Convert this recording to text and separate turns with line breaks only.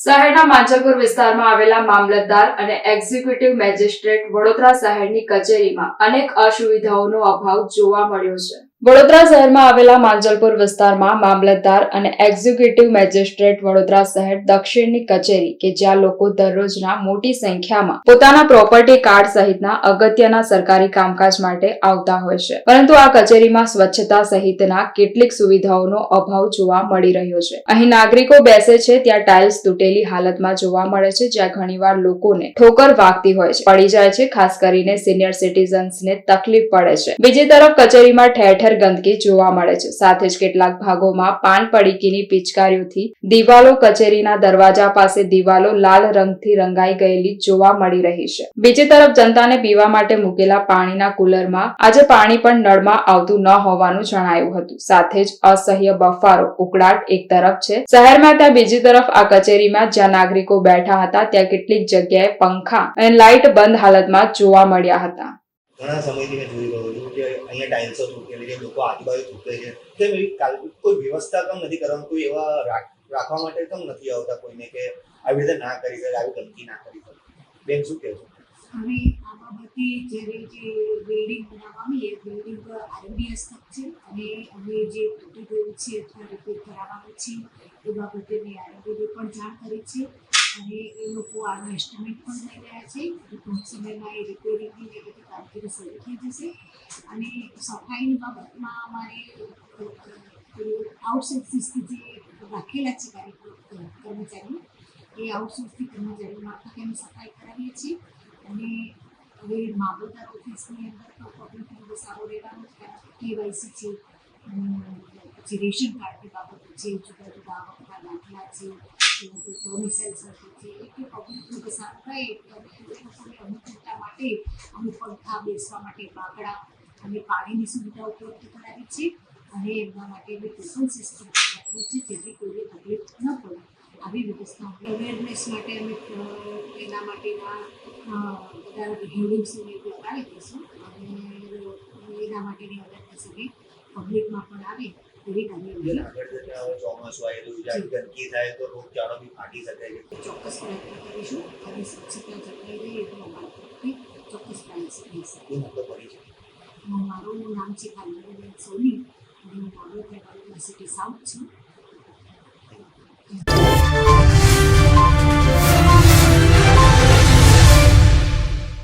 શહેરના માંજલપુર વિસ્તારમાં આવેલા મામલતદાર અને એક્ઝિક્યુટિવ મેજિસ્ટ્રેટ વડોદરા શહેરની કચેરીમાં અનેક અસુવિધાઓનો અભાવ જોવા મળ્યો છે. વડોદરા શહેરમાં આવેલા માંજલપુર વિસ્તારમાં મામલતદાર અને એક્ઝિક્યુટિવ મેજિસ્ટ્રેટ વડોદરા શહેર દક્ષિણની કચેરી કે જ્યાં લોકો દરરોજના મોટી સંખ્યામાં પોતાના પ્રોપર્ટી કાર્ડ સહિતના અગત્યના સરકારી કામકાજ માટે આવતા હોય છે. પરંતુ આ કચેરીમાં સ્વચ્છતા સહિતના કેટલીક સુવિધાઓનો અભાવ જોવા મળી રહ્યો છે. અહીં નાગરિકો બેસે છે, ત્યાં ટાઇલ્સ તૂટેલી હાલતમાં જોવા મળે છે, જ્યાં ઘણીવાર લોકોને ઠોકર વાગતી હોય છે. પડી જાય છે, ખાસ કરીને સિનિયર સિટીઝન્સને તકલીફ પડે છે. બીજી તરફ કચેરીમાં ઠેર ઠેર ગંદકી જોવા મળે છે. સાથે જ કેટલાક ભાગોમાં પાન પડીકીની પિચકારીઓથી દિવાલો કચેરીના દરવાજા પાસે દિવાલો લાલ રંગથી રંગાઈ ગયેલી જોવા મળી રહી છે. બીજી તરફ જનતાને પીવા માટે મૂકેલા પાણીના કુલરમાં આજે પાણી પણ નળમાં આવતું ન હોવાનું જણાયું હતું. સાથે જ અસહ્ય બફારો, ઉકળાટ એક તરફ છે. શહેરમાં ત્યાં બીજી તરફ આ કચેરીમાં જ્યાં નાગરિકો બેઠા હતા, ત્યાં કેટલીક જગ્યાએ પંખા અને લાઇટ બંધ હાલતમાં જોવા મળ્યા હતા.
ઘણા સમયથી મેં જોઈ રહ્યો છું કે અહીંયા ટાઇલ્સો તૂટેલી છે, લોકો આજુબાજુ તૂટે છે. તો એવી કોઈ વ્યવસ્થા કમ નથી કરવાનું, કોઈ એવા રાખ- રાખવા માટે કમ નથી આવતા કોઈને કે આવી રીતે ના કરી શકે, આવી ગંદકી ના કરી શકે. બેન, શું કહેશો?
હવે આ જ્યારે જે બિલ્ડિંગ એ બિલ્ડિંગ આરંભી હસ્તક છે અને અમે જે તૂટી ગયું એ પણ જાણ કરી છે અને એ લોકો આનું એસ્ટિમેટ પણ લઈ રહ્યા છે. ટૂંક સમયમાં એ રિપેરિંગની ને બધી શરૂ થઈ જશે અને સફાઈની બાબતમાં અમારે આઉટસોર્સિસથી જે રાખેલા છે કર્મચારીઓ, એ આઉટસોર્સથી કર્મચારીઓ અમે સફાઈ કરાવીએ છીએ. અને હવે મામલતદાર ઓફિસની અંદર તો પબ્લિકનો સારો રહેવાનું કેવાયસી છે પછી રેશન કાર્ડની બાબતો છે, જુદા જુદા દાખલા છે કે એટલે પબ્લિકનો એટલે અમે એ લોકોને અનુકૂળતા માટે અમે પંખા બેસવા માટે બાકડા અને પાણીની સુવિધા ઉપલબ્ધ કરાવી છે અને એમના માટે અમે સિસ્ટમ છે જેથી કોઈને તકલીફ ન પડે આવી વ્યવસ્થા માટે અમે એના માટેના બધા હિયરિંગ્સને એવું લગાડી દઈશું અને એના માટેની અવેરનેસ અમે પબ્લિકમાં પણ આવે.
ચોમાસું આવી રહ્યું છે આવી ગંદકી થાય તો રોગચાળો બી ફાટી શકે છે
ચોક્કસ પ્રયત્ન કરીશું અને સ્વચ્છતા જળવાઈ રહે એવું અમારા તરફથી ચોક્કસ પ્રયાસ રહેશે
શું મુદ્દો પડી છે
મારું નામ છે કાલિંદીબેન સોની અને હું મારું યુનિવર્સિટી સાઉથ છું